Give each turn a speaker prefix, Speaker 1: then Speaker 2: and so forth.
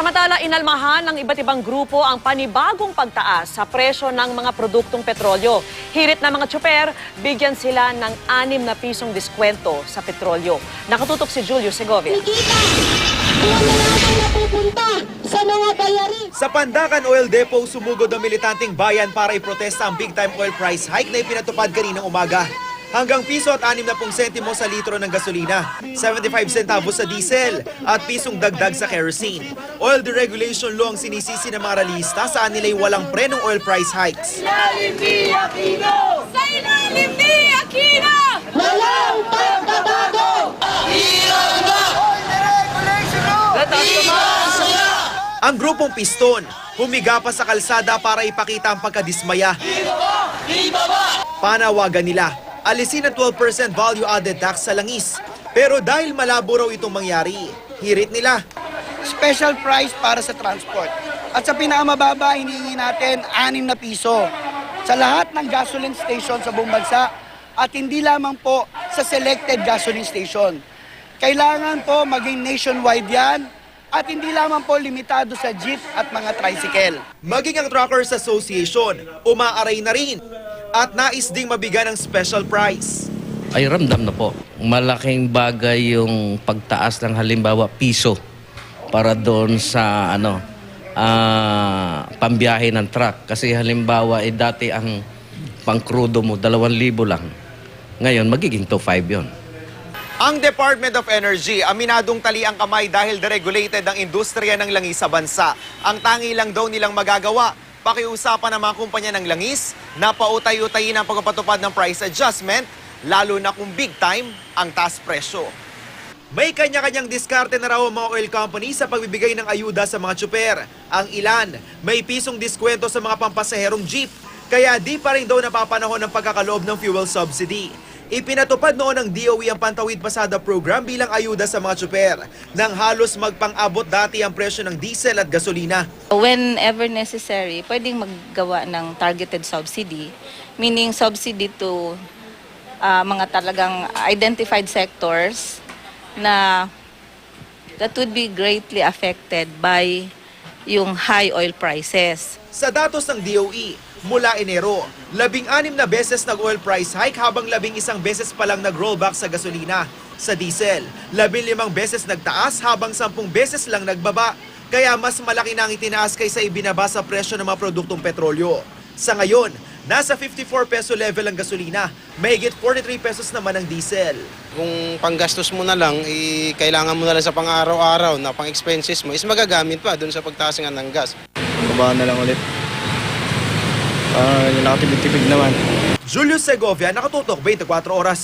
Speaker 1: Samantala, inalmahan ng iba't ibang grupo ang panibagong pagtaas sa presyo ng mga produktong petrolyo. Hirit na mga tsuper, bigyan sila ng 6 na pisong diskwento sa petrolyo. Nakatutok si Julio Segovia.
Speaker 2: Ano sa mga bayarin.
Speaker 3: Sa Pandakan Oil Depot, sumugod ang militanteng bayan para iprotesta ang big-time oil price hike na ipinatupad kaninang umaga. Hanggang piso at 60 sentimo sa litro ng gasolina, 75 centavos sa diesel, at pisong dagdag sa kerosene. Oil deregulation law ang sinisisi ng mga ralista saan nila'y walang pre ng oil price hikes.
Speaker 4: Sa ilalim ni Aquino!
Speaker 2: Walang pagbabago!
Speaker 3: Ang grupong Piston, humiga pa sa kalsada para ipakita ang pagkadismaya. Panawagan nila, alisin ang 12% value-added tax sa langis. Pero dahil malabo raw itong mangyari, hirit nila.
Speaker 5: special price para sa transport. At sa pinakamababa, hinihingi natin 6 na piso sa lahat ng gasoline station sa buong bansa at hindi lamang po sa selected gasoline station. Kailangan po maging nationwide yan at hindi lamang po limitado sa jeep at mga tricycle.
Speaker 3: Maging ang Truckers Association, umaaray na rin at nais ding mabigyan ng special price.
Speaker 6: ay ramdam na po. Malaking bagay yung pagtaas ng halimbawa piso para doon sa ano ah pambiyahe ng truck. Kasi halimbawa eh, dati ang pangkrudo mo 2,000 lang. Ngayon magiging 2,500 yon.
Speaker 3: Ang Department of Energy, aminadong tali ang kamay dahil deregulated ang industriya ng langis sa bansa. Ang tangi lang daw nilang magagawa, pakiusapan ng mga kumpanya ng langis na pautay-utayin ang pagpapatupad ng price adjustment, lalo na kung big time ang taas presyo. May kanya-kanyang diskarte na raw ang mga oil companies sa pagbibigay ng ayuda sa mga tsuper. Ang ilan, may pisong diskwento sa mga pampasaherong jeep, kaya di pa rin daw napapanahon ng pagkakaloob ng fuel subsidy. Ipinatupad noon ng DOE ang Pantawid Pasada program bilang ayuda sa mga tsuper nang halos magpang-abot dati ang presyo ng diesel at gasolina.
Speaker 7: Whenever necessary, pwedeng maggawa ng targeted subsidy, meaning subsidy to ah, mga talagang identified sectors na that would be greatly affected by yung high oil prices.
Speaker 3: Sa datos ng DOE, mula Enero, labing-anim na beses nag-oil price hike habang labing isang beses pa lang nag-rollback sa gasolina. Sa diesel, labing limang beses nagtaas habang sampung beses lang nagbaba. Kaya mas malaki na ang itinaas kaysa ibinaba sa presyo ng mga produktong petrolyo. Sa ngayon, nasa 54 peso level ang gasolina, mahigit 43 pesos naman ang diesel.
Speaker 8: Kung panggastos mo na lang, eh, kailangan mo na lang sa pang-araw-araw na pang-expenses mo, is magagamit pa doon sa pagtaas ng gas.
Speaker 9: Babahan na lang ulit. Ah, nakatipid-tipid naman.
Speaker 3: Julius Segovia, nakatutok 24 oras.